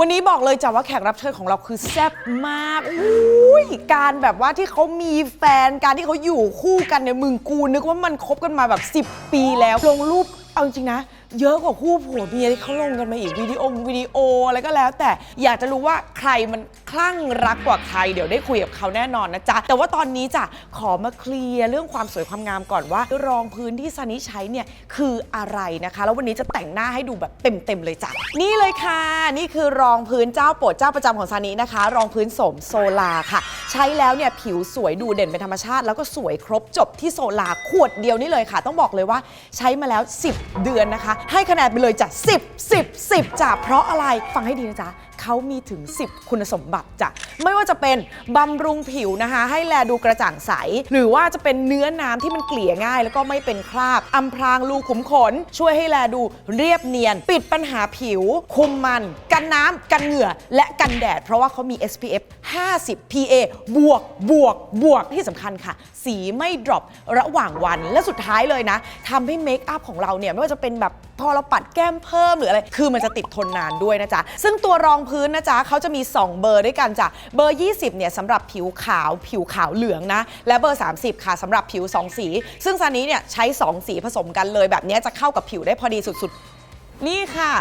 วันนี้บอกเลยจ้ะว่าแขกรับเชิญของเราคือแซ่บมากอุ้ยการแบบว่าที่เขามีแฟนการที่เขาอยู่คู่กันเนี่ยมึงกูนึกว่ามันคบกันมาแบบ 10 ปีแล้วลงรูปเอาจริงๆนะ เยอะกว่าคู่ผัวเมียที่เขาลงกันมาอีกวิดีโอวิดีโออะไรก็แล้ว แต่อยากจะรู้ว่าใครมันคลั่งรักกว่าใคร เดี๋ยวได้คุยกับเขาแน่นอนนะจ๊ะ แต่ว่าตอนนี้จ้ะขอมาเคลียร์เรื่องความสวยความงามก่อนว่ารองพื้นที่ซันนี่ใช้เนี่ยคืออะไรนะคะ แล้ววันนี้จะแต่งหน้าให้ดูแบบเต็มๆเลยจ้ะนี่เลยค่ะ นี่คือรองพื้นเจ้าโปรดเจ้าประจำของซันนี่นะคะ รองพื้นสมโซลาค่ะ ใช้แล้วเนี่ยผิวสวยดูเด่นเป็นธรรมชาติ แล้วก็สวยครบจบที่โซลาขวดเดียวนี่เลยค่ะ ต้องบอกเลยว่าใช้มาแล้ว 10 เดือนนะคะให้คะแนนไปเลยจ้ะ10 10 10จ้ะเพราะอะไรฟังให้ดีนะจ๊ะเขามีถึง 10 คุณสมบัติจ้ะไม่ว่าจะเป็นบำรุงผิวนะคะ ให้แลดูกระจ่างใส หรือว่าจะเป็นเนื้อน้ำที่มันเกลี่ยง่าย แล้วก็ไม่เป็นคราบอำพรางรูขุมขน ช่วยให้แลดูเรียบเนียน ปิดปัญหาผิว คุมมัน กันน้ำกันเหงื่อ และกันแดด เพราะว่าเขามี SPF 50 PA บวกบวกบวกที่สำคัญค่ะ สีไม่ดรอประหว่างวันและสุดท้ายเลยนะทำให้เมคอัพของเราเนี่ย ไม่ว่าจะเป็นแบบพอเราปัดแก้มเพิ่มหรืออะไร คือมันจะติดทนนานด้วยนะจ๊ะ ซึ่งตัวรองพื้นนะจ๊ะเขาจะมี 2 เบอร์ด้วยกันจ้ะ เบอร์ 20 เนี่ยสำหรับผิวขาวผิวขาวเหลืองนะ และเบอร์ 30 ค่ะสำหรับผิว 2 สี ซึ่งซันนี้เนี่ยใช้ 2 สีผสมกันเลยแบบนี้จะเข้ากับผิวได้พอดีสุดๆ นี่ค่ะ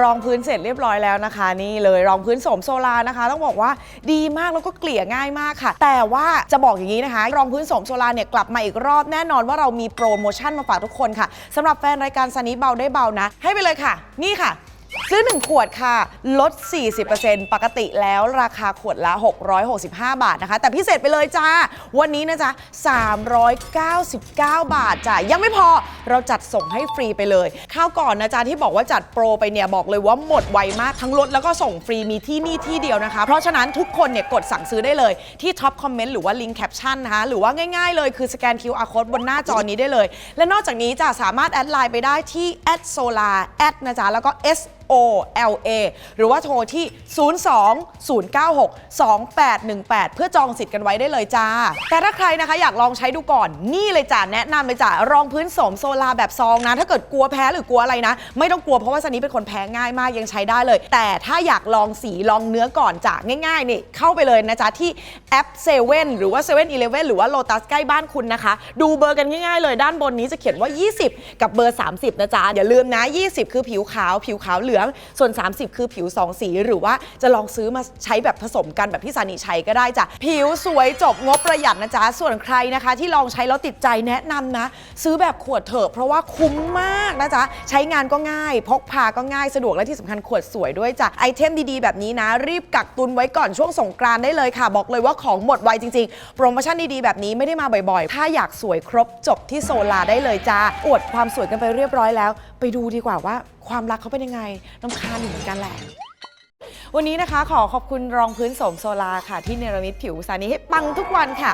รองพื้นเสร็จเรียบร้อยแล้วนะคะ นี่เลยรองพื้นสมโซลานะคะ ต้องบอกว่าดีมากแล้วก็เกลี่ยง่ายมากค่ะ แต่ว่าจะบอกอย่างนี้นะคะ รองพื้นสมโซลาเนี่ยกลับมาอีกรอบแน่นอนว่าเรามีโปรโมชั่นมาฝากทุกคนค่ะสำหรับแฟนรายการซันนี้เบาได้เบานะ ให้ไปเลยค่ะ นี่ค่ะ ซื้อ 1 ขวดค่ะ ลด 40%ปกติแล้วราคาขวดละ 665 บาทนะคะ แต่พิเศษไปเลยจ้า วันนี้นะจ๊ะ 399 บาทจ้ะยังไม่พอเราจัดส่งให้ฟรีไปเลยข้าวก่อนนะจ๊ะที่บอกว่าจัดโปรไปเนี่ยบอกเลยว่าหมดไวมากทั้งลดแล้วก็ส่งฟรีมีที่นี่ที่เดียวนะคะ เพราะฉะนั้นทุกคนเนี่ยกดสั่งซื้อได้เลยที่ท็อปคอมเมนต์หรือว่าลิงก์แคปชั่นนะคะหรือว่าง่ายๆเลยคือสแกน QR code บนหน้าจอนี้ได้เลย และนอกจากนี้จะสามารถแอดไลน์ไปได้ที่ @solar แอดนะจ๊ะแล้วก็ S O L A หรือว่าโทรที่ 02 096 2818 เพื่อจองสิทธิ์กันไว้ได้เลยจ้า แต่ถ้าใครนะคะอยากลองใช้ดูก่อนนี่เลยจ้าแนะนำเลยจ้ารองพื้นสมโซลาแบบซองนะ ถ้าเกิดกลัวแพ้หรือกลัวอะไรนะ ไม่ต้องกลัวเพราะว่าซันนี้เป็นคนแพ้ง่ายมากยังใช้ได้เลย แต่ถ้าอยากลองสีลองเนื้อก่อนจ้าง่ายๆนี่เข้าไปเลยนะจ๊ะที่แอป7หรือว่า7 e เ e ่ e หรือว่า Lotus ใกล้บ้านคุณนะคะ ดูเบอร์กันง่ายๆเลยด้านบนนี้จะเขียนว่า 20 กับเบอร์ 30 นะจ๊ะอย่าลืมนะ 20 คือผิวขาว ผิวขาวเหลืองส่วน 30 คือผิว 2 สี หรือว่าจะลองซื้อมาใช้แบบผสมกันแบบที่ซานิใช้ก็ได้จ้ะ ผิวสวยจบงบประหยัดนะจ๊ะ ส่วนใครนะคะ ที่ลองใช้แล้วติดใจแนะนำนะ ซื้อแบบขวดเถอะเพราะว่าคุ้มมากนะจ๊ะ ใช้งานก็ง่าย พกพาก็ง่ายสะดวกและที่สำคัญขวดสวยด้วยจ้ะ ไอเทมดีๆ แบบนี้นะ รีบกักตุนไว้ก่อนช่วงสงกรานต์ได้เลยค่ะ บอกเลยว่าของหมดไวจริงๆ โปรโมชั่นดีๆ แบบนี้ไม่ได้มาบ่อยๆ ถ้าอยากสวยครบจบที่โซลาได้เลยจ้าอวดความสวยกันไปเรียบร้อยแล้ว ไปดูดีกว่าว่าความรักเขาเป็นยังไงน้ำคาญอยู่เหมือนกันแหละ วันนี้นะคะขอขอบคุณรองพื้นโสมโซลาค่ะ ที่เนรมิตผิวสานี้ให้ปังทุกวันค่ะ